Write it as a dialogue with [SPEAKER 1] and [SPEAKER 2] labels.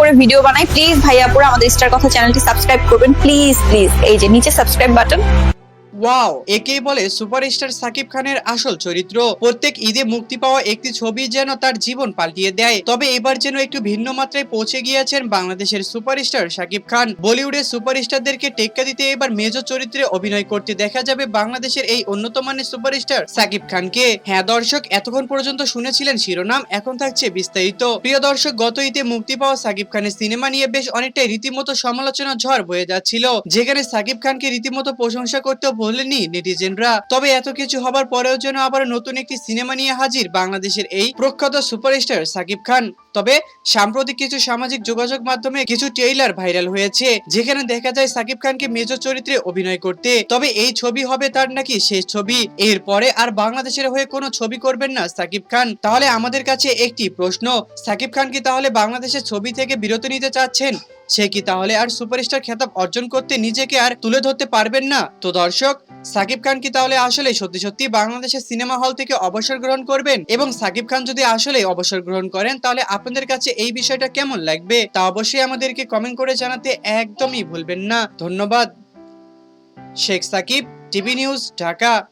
[SPEAKER 1] করে ভিডিও বানাই প্লিজ ভাইয়া পুরো আমাদের স্টার কথা চ্যানেলটি সাবস্ক্রাইব করবেন। প্লিজ প্লিজ এই যে নিচে সাবস্ক্রাইব বাটন
[SPEAKER 2] ওয়াও। একেই বলে সুপারস্টার সাকিব খানের আসল চরিত্র। প্রত্যেক ঈদে মুক্তি পাওয়া একটি ছবি যেন তার জীবন পাল্টিয়ে দেয়। তবে এবার যেন একটু ভিন্ন মাত্রায় পৌঁছে গিয়েছেন বাংলাদেশের সুপারস্টার সাকিব খান। বলিউডের সুপারস্টারদেরকে টেক্কা দিতে এবার মেজর চরিত্রে অভিনয় করতে দেখা যাবে বাংলাদেশের এই মানের সুপারস্টার সাকিব খানকে। হ্যাঁ দর্শক, এতক্ষণ পর্যন্ত শুনেছিলেন শিরোনাম, এখন থাকছে বিস্তারিত। প্রিয় দর্শক, গত ঈদে মুক্তি পাওয়া সাকিব খানের সিনেমা নিয়ে বেশ অনেকটাই রীতিমতো সমালোচনা ঝড় বয়ে যাচ্ছিল, যেখানে সাকিব খানকে রীতিমতো প্রশংসা করতেও বললেনি নেটিজেনরা। তবে এত কিছু হবার পরেও যেন আবার নতুন একটি সিনেমা নিয়ে হাজির বাংলাদেশের এই প্রখ্যাত সুপারস্টার সাকিব খান। তবে সাম্প্রতিক কিছু সামাজিক যোগাযোগ মাধ্যমে কিছু ট্রেইলার ভাইরাল হয়েছে, যেখানে দেখা যায় সাকিব খানকে মেজর চরিত্রে অভিনয় করতে। তবে এই ছবি হবে তার নাকি শেষ ছবি? এরপরে আর বাংলাদেশের হয়ে কোনো ছবি করবেন না সাকিব খান। তাহলে আমাদের কাছে একটি প্রশ্ন, সাকিব খান কি তাহলে বাংলাদেশের ছবি থেকে বিরত নিতে চাচ্ছেন? সে কি তাহলে আর সুপারস্টার খেতাব অর্জন করতে নিজেকে আর তুলে ধরতে পারবেন না? তো দর্শক, সাকিব খান কি তাহলে আসলে সত্যি সত্যি বাংলাদেশের সিনেমা হল থেকে অবসর গ্রহণ করবেন? এবং সাকিব খান যদি আসলে অবসর গ্রহণ করেন, তাহলে আপনাদের কাছে এই বিষয়টা কেমন লাগবে? তা অবশ্যই আমাদেরকে কমেন্ট করে জানাতে একদমই ভুলবেন না। ধন্যবাদ। Sheikh Sakib, TV news, Dhaka.